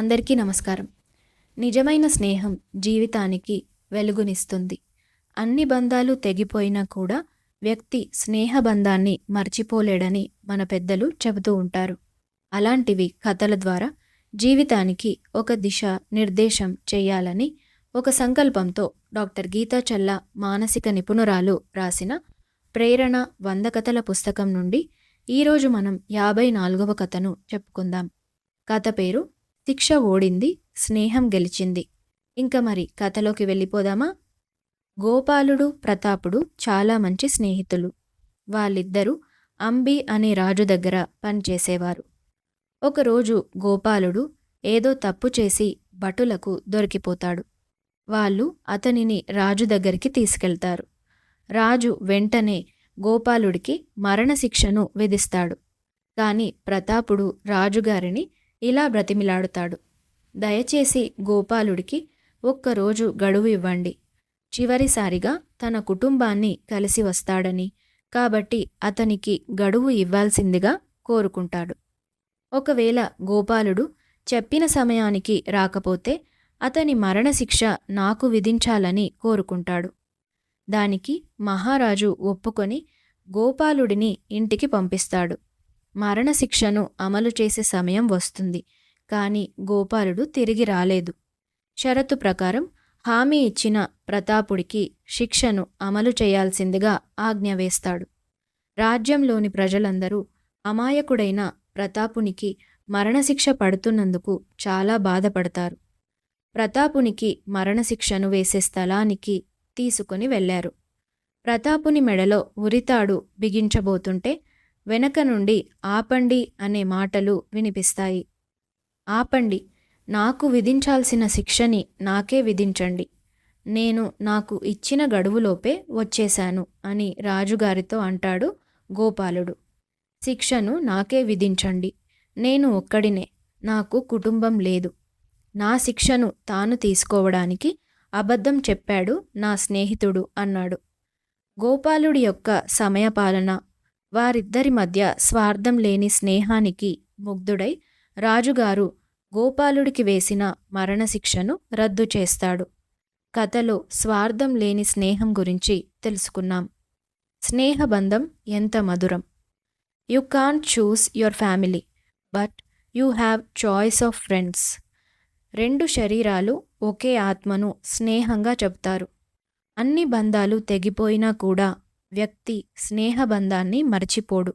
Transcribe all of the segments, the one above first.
అందరికీ నమస్కారం. నిజమైన స్నేహం జీవితానికి వెలుగునిస్తుంది. అన్ని బంధాలు తెగిపోయినా కూడా వ్యక్తి స్నేహ బంధాన్ని మర్చిపోలేడని మన పెద్దలు చెబుతూ ఉంటారు. అలాంటివి కథల ద్వారా జీవితానికి ఒక దిశ నిర్దేశం చేయాలని ఒక సంకల్పంతో డాక్టర్ గీతా చల్ల మానసిక నిపుణురాలు రాసిన ప్రేరణ వంద కథల పుస్తకం నుండి ఈరోజు మనం యాభై నాలుగవ కథను చెప్పుకుందాం. కథ పేరు శిక్ష ఓడింది స్నేహం గెలిచింది. ఇంకా మరి కథలోకి వెళ్ళిపోదామా? గోపాలుడు ప్రతాపుడు చాలా మంచి స్నేహితులు. వాళ్ళిద్దరూ అంబి అనే రాజు దగ్గర పనిచేసేవారు. ఒకరోజు గోపాలుడు ఏదో తప్పు చేసి భటులకు దొరికిపోతాడు. వాళ్ళు అతనిని రాజు దగ్గరికి తీసుకెళ్తారు. రాజు వెంటనే గోపాలుడికి మరణశిక్షను విధిస్తాడు. కాని ప్రతాపుడు రాజుగారిని ఇలా బ్రతిమిలాడుతాడు. దయచేసి గోపాలుడికి ఒక్కరోజు గడువు ఇవ్వండి చివరిసారిగా తన కుటుంబాన్ని కలిసి వస్తాడని కాబట్టి అతనికి గడువు ఇవ్వాల్సిందిగా కోరుకుంటాడు. ఒకవేళ గోపాలుడు చెప్పిన సమయానికి రాకపోతే అతని మరణశిక్ష నాకు విధించాలని కోరుకుంటాడు. దానికి మహారాజు ఒప్పుకొని గోపాలుడిని ఇంటికి పంపిస్తాడు. మరణశిక్షను అమలు చేసే సమయం వస్తుంది కాని గోపాలుడు తిరిగి రాలేదు. షరతు ప్రకారం హామీ ఇచ్చిన ప్రతాపుడికి శిక్షను అమలు చేయాల్సిందిగా ఆజ్ఞ వేస్తాడు. రాజ్యంలోని ప్రజలందరూ అమాయకుడైన ప్రతాపునికి మరణశిక్ష పడుతున్నందుకు చాలా బాధపడతారు. ప్రతాపునికి మరణశిక్షను వేసే స్థలానికి తీసుకుని వెళ్ళారు ప్రతాపుని మెడలో ఉరితాడు బిగించబోతుంటే వెనక నుండి ఆపండి అనే మాటలు వినిపిస్తాయి. ఆపండి. నాకు విధించాల్సిన శిక్షని నాకే విధించండి. నేను నాకు ఇచ్చిన గడువులోపే వచ్చేశాను అని రాజుగారితో అంటాడు గోపాలుడు. శిక్షను నాకే విధించండి. నేను ఒక్కడినే. నాకు కుటుంబం లేదు. నా శిక్షను తాను తీసుకోవడానికి అబద్ధం చెప్పాడు నా స్నేహితుడు అన్నాడు. గోపాలుడి యొక్క సమయపాలన వారిద్దరి మధ్య స్వార్థం లేని స్నేహానికి ముగ్ధుడై రాజుగారు గోపాలుడికి వేసిన మరణశిక్షను రద్దు చేస్తాడు. కథలో స్వార్థం లేని స్నేహం గురించి తెలుసుకున్నాం. స్నేహబంధం ఎంత మధురం. You can choose your family but you have choice of friends. రెండు శరీరాలు ఒకే ఆత్మను స్నేహంగా చెబుతారు. అన్ని బంధాలు తెగిపోయినా కూడా వ్యక్తి స్నేహబంధాన్ని మర్చిపోడు.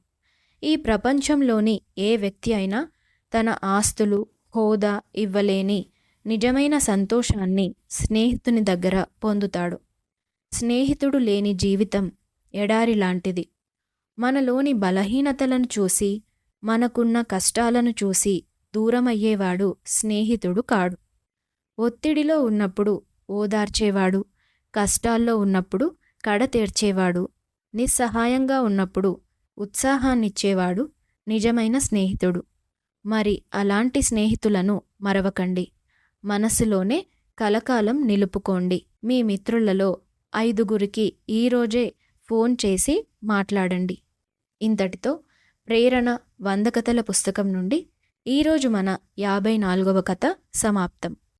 ఈ ప్రపంచంలోని ఏ వ్యక్తి అయినా తన ఆస్తులు హోదా ఇవ్వలేని నిజమైన సంతోషాన్ని స్నేహితుని దగ్గర పొందుతాడు. స్నేహితుడు లేని జీవితం ఎడారి లాంటిది. మనలోని బలహీనతలను చూసి మనకున్న కష్టాలను చూసి దూరమయ్యేవాడు స్నేహితుడు కాడు. ఒత్తిడిలో ఉన్నప్పుడు ఓదార్చేవాడు కష్టాల్లో ఉన్నప్పుడు కడతీర్చేవాడు నిస్సహాయంగా ఉన్నప్పుడు ఉత్సాహాన్నిచ్చేవాడు నిజమైన స్నేహితుడు. మరి అలాంటి స్నేహితులను మరవకండి. మనసులోనే కలకాలం నిలుపుకోండి. మీ మిత్రులలో ఐదుగురికి ఈరోజే ఫోన్ చేసి మాట్లాడండి. ఇంతటితో ప్రేరణ వంద కథల పుస్తకం నుండి ఈరోజు మన యాభై నాలుగవ కథ సమాప్తం.